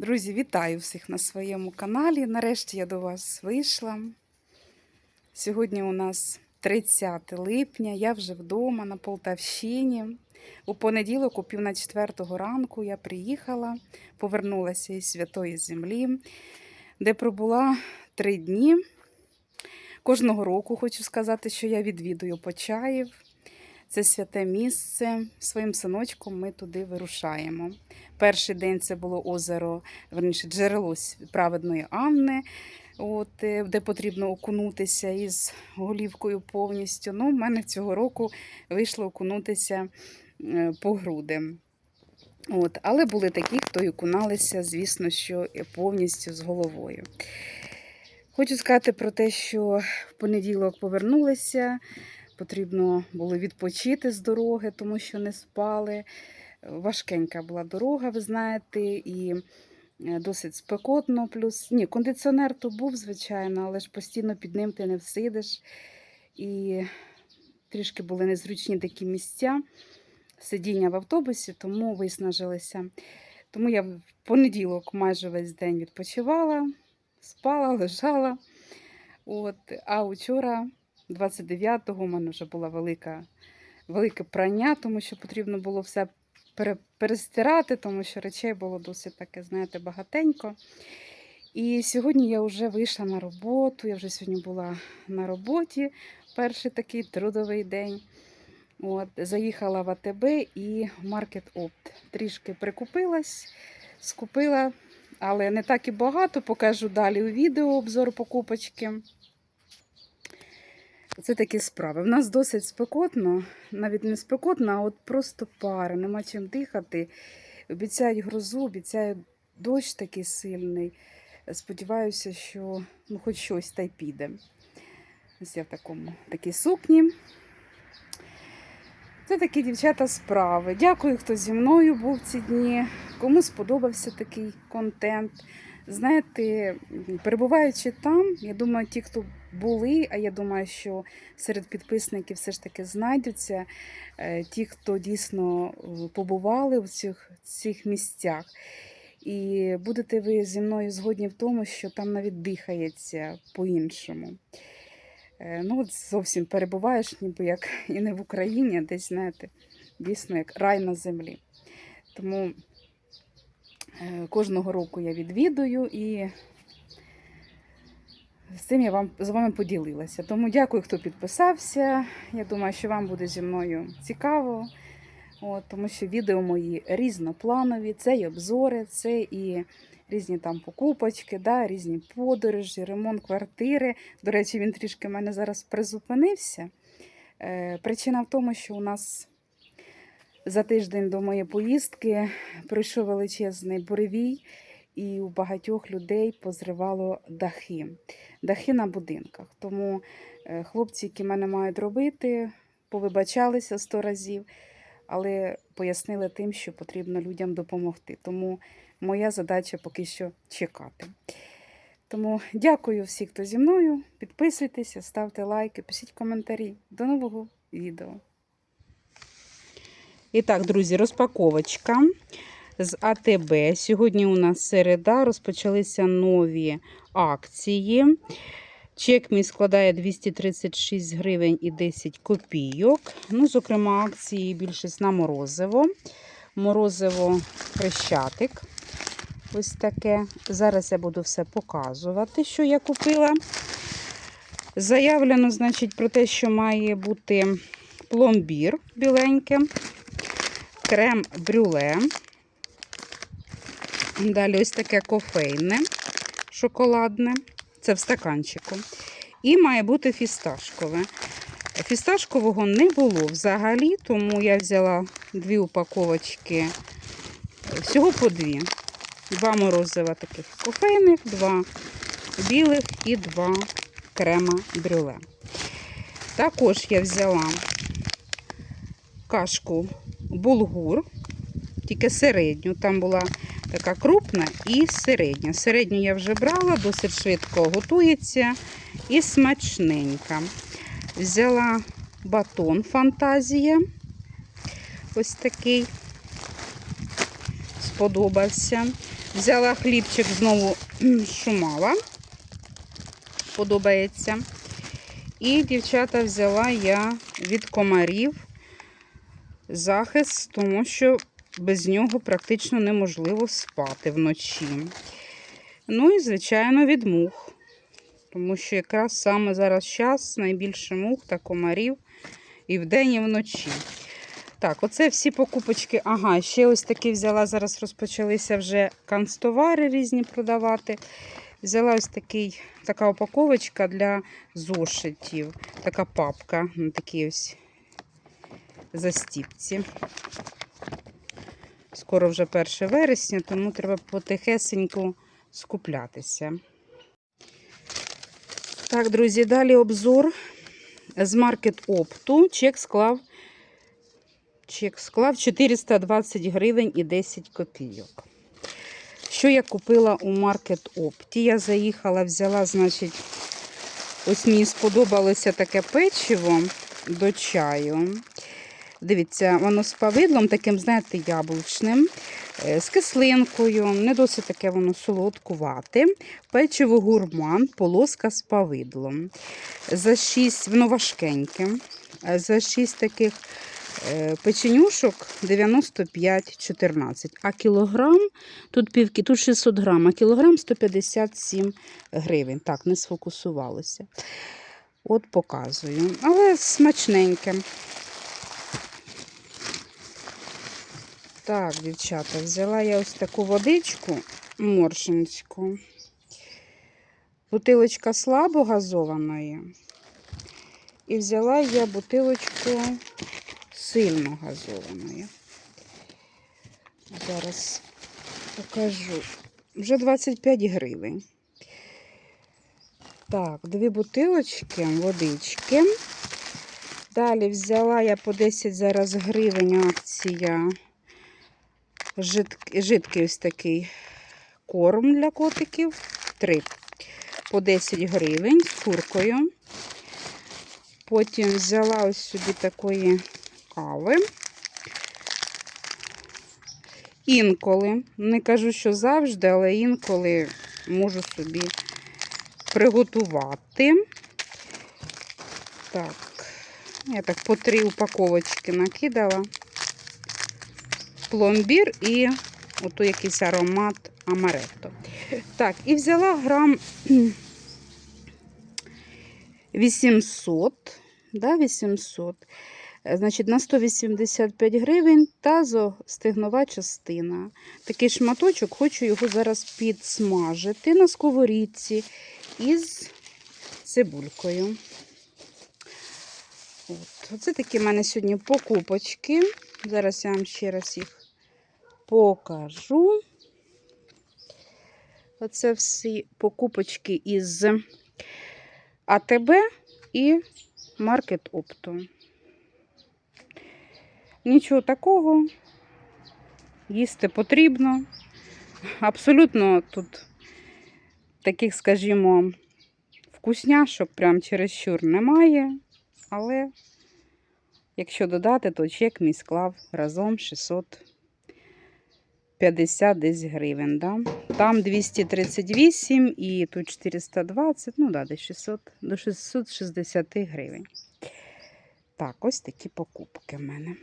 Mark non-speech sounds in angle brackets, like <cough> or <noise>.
Друзі, вітаю всіх на своєму каналі. Нарешті я до вас вийшла. Сьогодні у нас 30 липня, я вже вдома на Полтавщині. У понеділок, о пів на четвертого ранку, я приїхала, повернулася із Святої Землі, де пробула три дні. Кожного року хочу сказати, що я відвідую Почаїв. Це святе місце. Своїм синочком ми туди вирушаємо. Перший день це було озеро, верніше, джерело праведної Анни, от, е, де потрібно окунутися із голівкою повністю. Ну, в мене цього року вийшло окунутися е, по груди. От, але були такі, хто і окуналися, звісно, що повністю з головою. Хочу сказати про те, що в понеділок повернулися. Потрібно було відпочити з дороги, тому що не спали. Важкенька була дорога, ви знаєте, і е, досить спекотно. Плюс ні, кондиціонер то був, звичайно, але ж постійно під ним ти не всидиш. І трішки були незручні такі місця сидіння в автобусі, тому виснажилися. Тому я в понеділок майже весь день відпочивала, спала, лежала. От, а вчора, 29-го, у мене вже була велика, велике прання, тому що потрібно було все перестирати, тому що речей було досить таке, знаєте, багатенько. І сьогодні я вже вийшла на роботу. Я вже сьогодні була на роботі, перший такий трудовий день. От, заїхала в АТБ і Маркет Опт. Трішки прикупилась, скупила, але не так і багато. Покажу далі у відео обзор покупочки. Це такі справи. У нас досить спекотно, навіть не спекотно, а от просто пара, нема чим дихати. Обіцяють грозу, обіцяють дощ такий сильний. Сподіваюся, що ну, хоч щось та й піде. Ось я в такому такій сукні. Це такі дівчата справи. Дякую, хто зі мною був ці дні. Кому сподобався такий контент. Знаєте, перебуваючи там, я думаю, ті, хто були, а я думаю, що серед підписників все ж таки знайдуться е, ті, хто дійсно е, побували в цих, цих місцях. І будете ви зі мною згодні в тому, що там навіть дихається по-іншому. Е, Ну, от зовсім перебуваєш, ніби як <laughs> і не в Україні, а десь, знаєте, дійсно як рай на землі. Тому кожного року я відвідую і з цим я вам, з вами поділилася. Тому дякую, хто підписався. Я думаю, що вам буде зі мною цікаво, От, тому що відео мої різнопланові, це і обзори, це і різні там покупочки, да, різні подорожі, ремонт квартири. До речі, він трішки в мене зараз призупинився. Е, причина в тому, що у нас за тиждень до моєї поїздки пройшов величезний буревій, і у багатьох людей позривало дахи, дахи на будинках. Тому е, хлопці, які мене мають робити, повибачалися сто разів, але пояснили тим, що потрібно людям допомогти. Тому моя задача поки що чекати. Тому дякую всім, хто зі мною. Підписуйтеся, ставте лайки, пишіть коментарі. До нового відео. І так, друзі, розпаковочка з АТБ. Сьогодні у нас середа, розпочалися нові акції. Чек мій складає 236 гривень і 10 копійок. Ну, зокрема, акції більшість на морозиво. Морозиво хрещатик. Ось таке. Зараз я буду все показувати, що я купила. Заявлено, значить, про те, що має бути пломбір біленьке, крем брюле. Далі ось таке кофейне, шоколадне. Це в стаканчику. І має бути фісташкове. Фісташкового не було взагалі, тому я взяла дві упаковочки, всього по дві. Два морозива таких кофейних, два білих і два крема брюле. Також я взяла кашку булгур, тільки середню. Там була така крупна і середня. Середню я вже брала, досить швидко готується і смачненька. Взяла батон фантазія. Ось такий сподобався. Взяла хлібчик знову <clears throat> шумала. Подобається. І, дівчата, взяла я від комарів захист, тому що без нього практично неможливо спати вночі. Ну і, звичайно, від мух. Тому що якраз саме зараз час найбільше мух та комарів і вдень, і вночі. Так, оце всі покупочки. Ага, ще ось такі взяла. Зараз розпочалися вже канцтовари різні продавати. Взяла ось такий, така упаковочка для зошитів. Така папка на такій ось застіпці. Скоро вже 1 вересня, тому треба потихесеньку скуплятися. Так, друзі, далі обзор з маркет опту. Чек склав, чек склав 420 гривень і 10 копійок. Що я купила у маркет опті? Я заїхала, взяла, значить, ось мені сподобалося таке печиво до чаю. Дивіться, воно з павидлом, таким, знаєте, яблучним, е, з кислинкою, не досить таке воно солодкувате. Печиво гурман, полоска з павидлом. За 6, воно важкеньке. Е, За 6 таких е, печенюшок 95,14. А кілограм, тут півки, тут 600 грам, а кілограм 157 гривень. Так, не сфокусувалося. От показую. Але смачненьке. Так, дівчата, взяла я ось таку водичку моршинську. Бутилочка слабо газованої. І взяла я бутилочку сильно газованої. Зараз покажу. Вже 25 гривень. Так, дві бутилочки водички. Далі взяла я по 10 зараз гривень акція. Жидкий, жидкий ось такий корм для котиків. Три по 10 гривень з куркою. Потім взяла ось собі такої кави. Інколи, не кажу, що завжди, але інколи можу собі приготувати. Так, я так по три упаковочки накидала пломбір і ото якийсь аромат амаретто. Так, і взяла грам 800, да, 800. Е, Значить, на 185 гривень та зостигнова частина. Такий шматочок, хочу його зараз підсмажити на сковорідці із цибулькою. От. Оце такі в мене сьогодні покупочки. Зараз я вам ще раз їх покажу. Оце всі покупочки із АТБ і Маркет Опту. Нічого такого. Їсти потрібно. Абсолютно тут таких, скажімо, вкусняшок прям чересчур немає. Але якщо додати, то чек мій склав разом 650 десь гривень. Да? Там 238 і тут 420, ну да, десь 600, до 660 гривень. Так, ось такі покупки в мене.